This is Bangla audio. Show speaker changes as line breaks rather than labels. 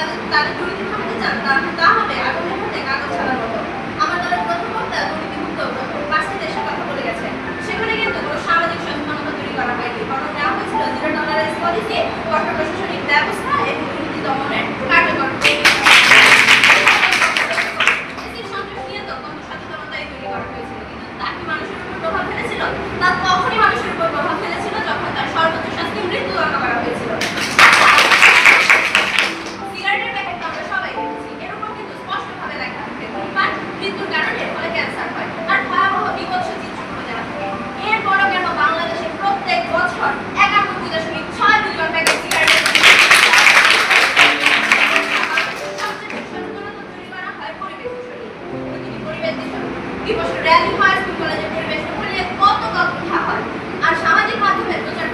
打的他的规定，他们就讲，当 এবছর র্যালি হয় স্কুল কলেজের পরিবেশ ওখানে কত কথা হয় আর সামাজিক মাধ্যমে প্রচার